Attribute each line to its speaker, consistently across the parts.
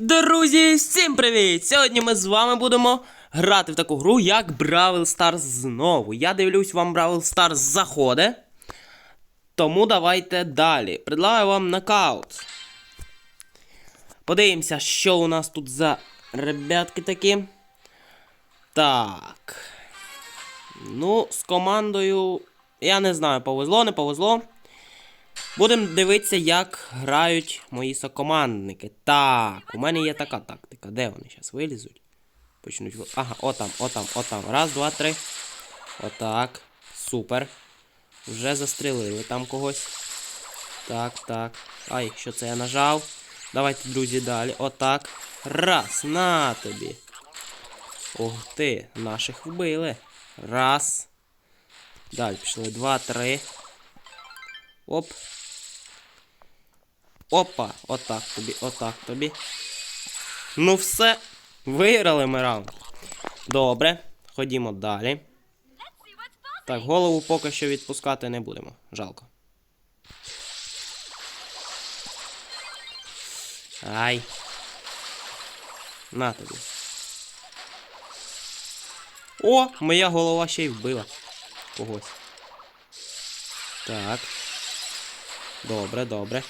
Speaker 1: Друзі, всім привіт! Сьогодні ми з вами будемо грати в таку гру, як Бравл Старс знову. Я дивлюсь, вам Бравл Старс заходить. Тому давайте далі. Предлагаю вам нокаут. Подивимося, що у нас тут за ребятки такі. Так. Ну, з командою. Я не знаю, повезло, не повезло. Будемо дивитися, як грають мої сокомандники. Так, у мене є така тактика. Де вони зараз вилізуть? Почнуть. Ага, отам, отам, отам. Раз, два, три. Отак. Супер. Вже застрелили там когось. Так, так. Ай, що це я нажав? Давайте, друзі, далі. Отак. Раз, на тобі. Ох ти, наших вбили. Раз. Далі пішли. Два, три. Оп. Опа, отак тобі, отак тобі. Ну все, виграли ми раунд. Добре, ходімо далі. Так, голову поки що відпускати не будемо. Жалко. Ай. На тобі. О, моя голова ще й вбила. Когось. Так. Добре, добре.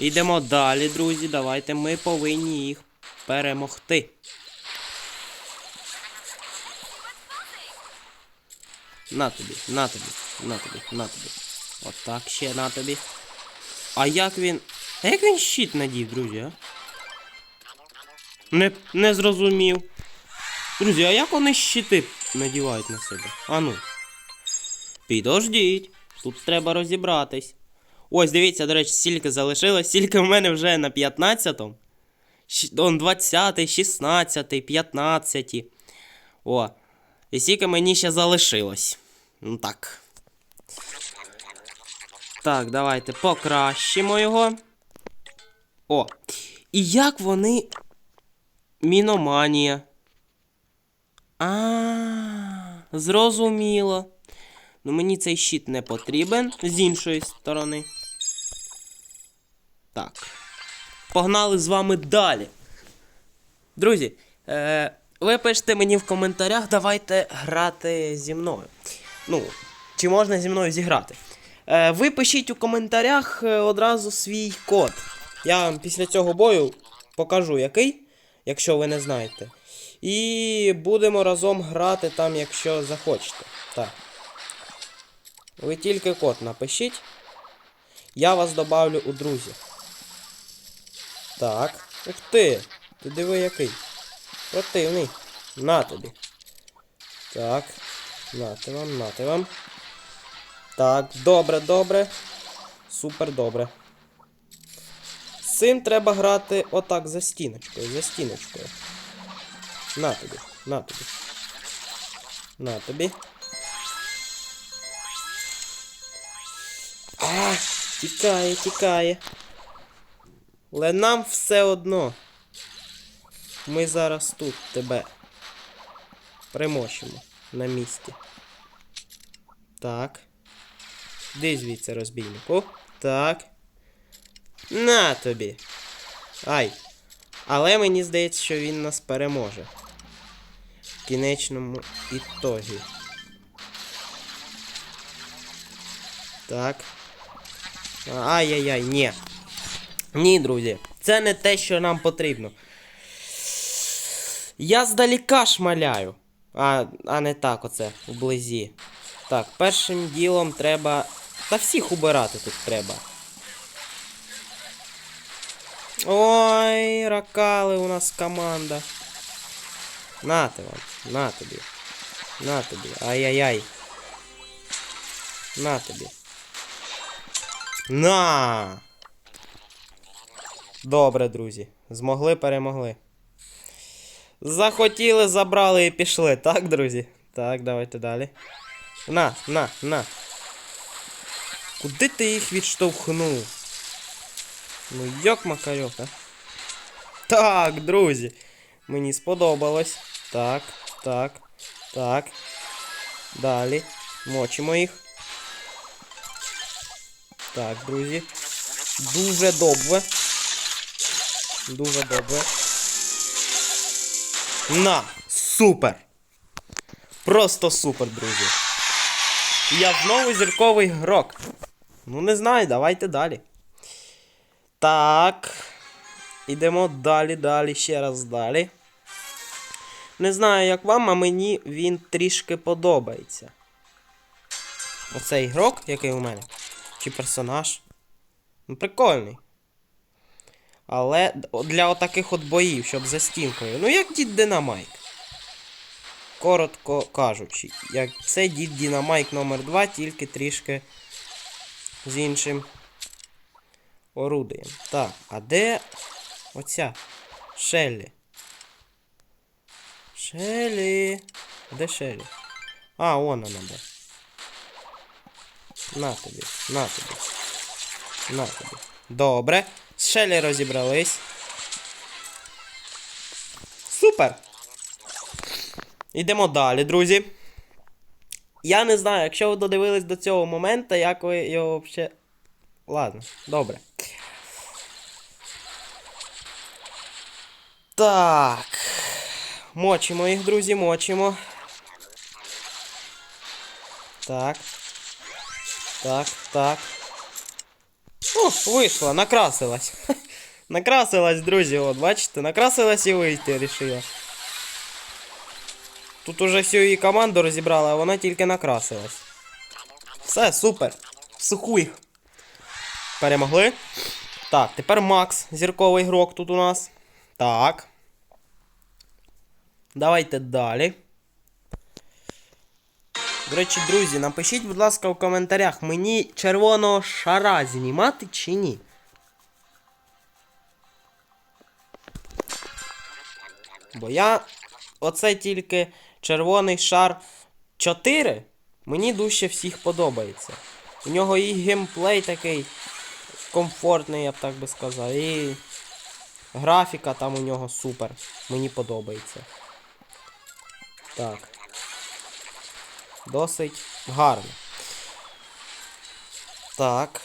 Speaker 1: Йдемо далі, друзі. Давайте ми повинні їх перемогти. На тобі, на тобі, на тобі, на тобі. Отак ще на тобі. А як він. А як він щит надів, друзі, а? Не, не зрозумів. Друзі, а як вони щити надівають на себе? Ану. Підождіть. Тут треба розібратись. Ось, дивіться, до речі, стільки залишилось. Стільки в мене вже на 15-му. Щ- Он 20, 16, 15. О. І стільки мені ще залишилось. Ну так. Так, давайте покращимо його. О. І як вони. Міноманія. А, зрозуміло. Ну мені цей щит не потрібен з іншої сторони. Так. Погнали з вами далі. Друзі, е, ви пишете мені в коментарях, давайте грати зі мною. Ну, чи можна зі мною зіграти? Е, ви пишіть у коментарях е, одразу свій код. Я вам після цього бою покажу який, якщо ви не знаєте. І будемо разом грати там, якщо захочете. Так. Ви тільки код напишіть. Я вас добавлю у друзі. Так. Ух ти! Ти диви який. Противний. На тобі. Так. Нати вам, нати вам. Так, добре, добре. Супер добре. З цим треба грати отак за стіночкою, за стіночкою. На тобі, на тобі. На тобі. А, тікає, тікає. Але нам все одно. Ми зараз тут тебе примочимо на місці. Так. Де звідси розбійнику? Так. На тобі. Ай. Але мені здається, що він нас переможе. В кінечному ітогі. Так. Ай-яй-яй, ні. Ні, друзі, це не те, що нам потрібно. Я здаліка шмаляю. А, а не так оце, вблизі. Так, першим ділом треба. Та всіх убирати тут треба. Ой, ракали у нас команда. Нате вам, на тобі. На тобі. Ай-яй-яй. На тобі. На! Добре, друзі. Змогли, перемогли. Захотіли, забрали і пішли. Так, друзі? Так, давайте далі. На, на, на. Куди ти їх відштовхнув? Ну, йок макарьок? Так, друзі. Мені сподобалось. Так, так, так. Далі. Мочимо їх. Так, друзі. Дуже добре. Дуже добре. На! Супер! Просто супер, друзі. Я знову зірковий грок. Ну, не знаю, давайте далі. Так. Ідемо далі, далі, ще раз далі. Не знаю, як вам, а мені він трішки подобається. Оцей ігрок, який у мене. Чи персонаж. Ну, прикольний. Але для отаких от боїв, щоб за стінкою. Ну, як дід Динамайк. Коротко кажучи, як це дід Дінамайк номер 2 тільки трішки з іншим орудием. Так, а де оця Шеллі? Шеллі. Де Шеллі? А, вон вона де. На тобі, на тобі. На тобі. Добре. З Шеллі розібрались. Супер! Йдемо далі, друзі. Я не знаю, якщо ви додивились до цього моменту, як ви його взагалі. Ладно, добре. Так. Мочимо їх, друзі, мочимо. Так. Так, так. О, вийшла, накрасилась. накрасилась, друзі, от, бачите, накрасилась і вийти рішила. Тут уже всю її команду розібрала, а вона тільки накрасилась. Все, супер. В суху їх. Перемогли. Так, тепер Макс, зірковий ігрок тут у нас. Так. Давайте далі. До речі, друзі, напишіть, будь ласка, в коментарях, мені червоного шара знімати чи ні. Бо я оце тільки червоний шар 4. Мені дужче всіх подобається. У нього і геймплей такий комфортний, я б так би сказав. І графіка там у нього супер. Мені подобається. Так. Досить гарно. Так.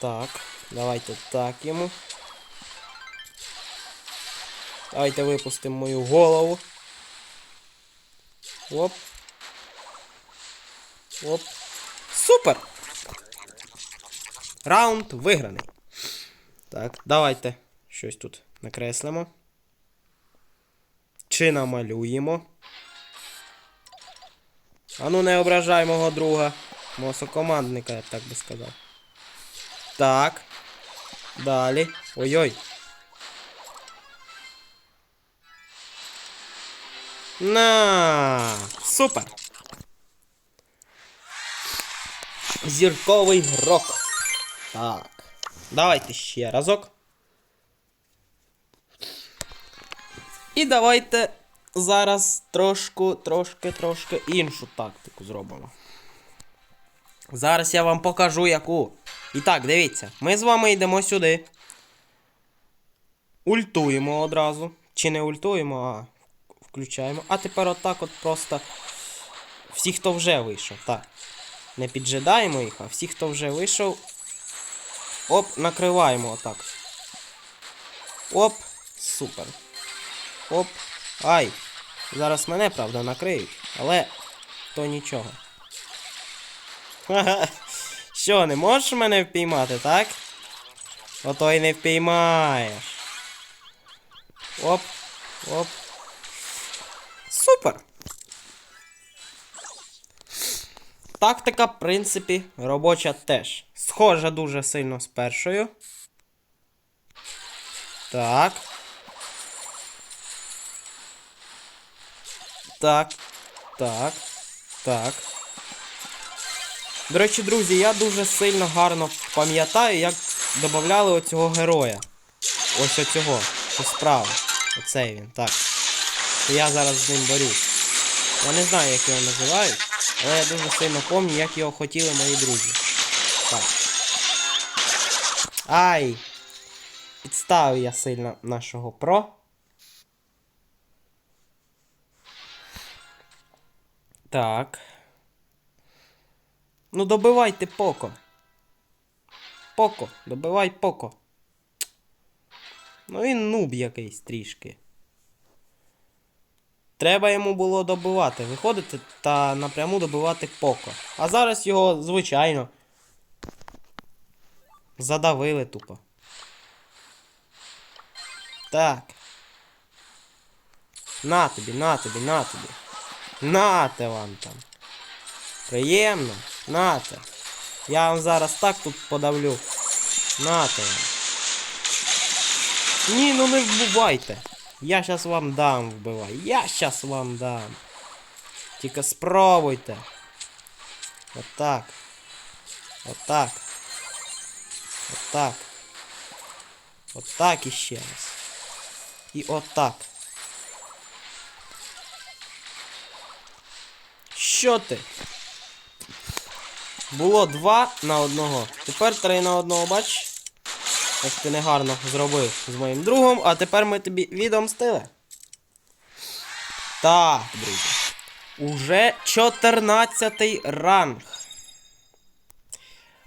Speaker 1: Так. Давайте так йому. Давайте випустимо мою голову. Оп. Оп. Супер! Раунд виграний. Так, давайте щось тут накреслимо. Чи намалюємо. А ну не ображай мого друга. Мого сокомандника, я б так би сказав. Так. Далі. Ой-ой. На! Супер! Зірковий грок. Так. Давайте ще разок. І давайте зараз трошку, трошки, трошки іншу тактику зробимо. Зараз я вам покажу яку. І так, дивіться, ми з вами йдемо сюди. Ультуємо одразу. Чи не ультуємо, а включаємо. А тепер отак от просто всі, хто вже вийшов. Так. Не піджидаємо їх, а всі, хто вже вийшов. Оп, накриваємо отак. Оп, супер. Оп. Ай. Зараз мене, правда, накриють, але то нічого. Ха-ха. Що, не можеш мене впіймати, так? Ото й не впіймаєш. Оп, оп. Супер! Тактика, в принципі, робоча теж. Схожа дуже сильно з першою. Так. Так. Так. Так. До речі, друзі, я дуже сильно гарно пам'ятаю, як додавали оцього героя. Ось оцього. Що справа. Оцей він, так. Я зараз з ним борюсь. Я не знаю, як його називають, але я дуже сильно пам'ятаю, як його хотіли мої друзі. Так. Ай! Підставив я сильно нашого про. Так. Ну добивайте Поко. Поко, добивай Поко. Ну він нуб якийсь трішки. Треба йому було добивати, виходити та напряму добивати Поко. А зараз його, звичайно. Задавили тупо. Так. На тобі, на тобі, на тобі. Нате вам там. Приємно. Нате. Я вам зараз так тут подавлю. Нате вам. Ні, ну не вбивайте. Я щас вам дам вбивай. Я щас вам дам. Тільки спробуйте. Отак. Отак. Отак. Отак іще раз. І отак. Що ти? Було два на одного. Тепер три на одного, бач? Як ти негарно зробив з моїм другом, а тепер ми тобі відомстили. Так, друзі. Уже 14 ранг.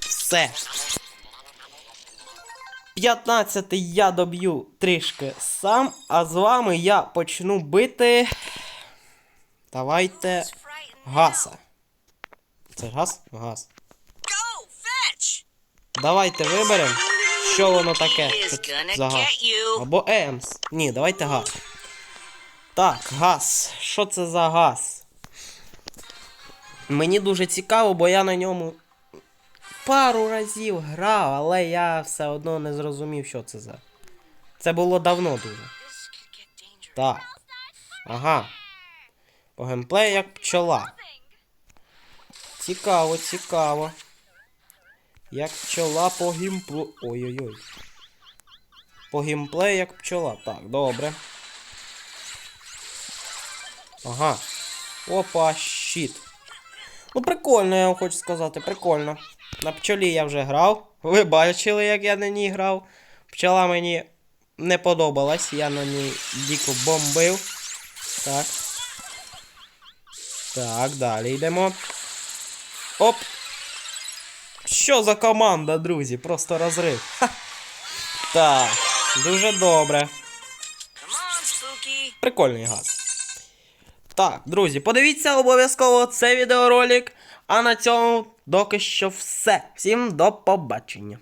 Speaker 1: Все. 15 я доб'ю трішки сам, а з вами я почну бити. Давайте гаса. Це газ? Газ. Давайте виберемо, що воно таке. За газ. Або Емс. Ні, давайте газ. Так, газ. Що це за газ? Мені дуже цікаво, бо я на ньому пару разів грав, але я все одно не зрозумів, що це за. Це було давно дуже. Так. Ага. По геймплею як пчола. Цікаво, цікаво. Як пчола по геймплею. Ой-ой-ой. По геймплею як пчола. Так, добре. Ага. Опа, щит. Ну, прикольно, я вам хочу сказати, прикольно. На пчолі я вже грав. Ви бачили, як я на ній грав. Пчола мені не подобалась, я на ній дико бомбив. Так. Так, далі йдемо. Оп. Що за команда, друзі? Просто розрив. Ха. Так, дуже добре. Прикольний газ. Так, друзі, подивіться обов'язково цей відеоролик. А на цьому доки що все. Всім до побачення.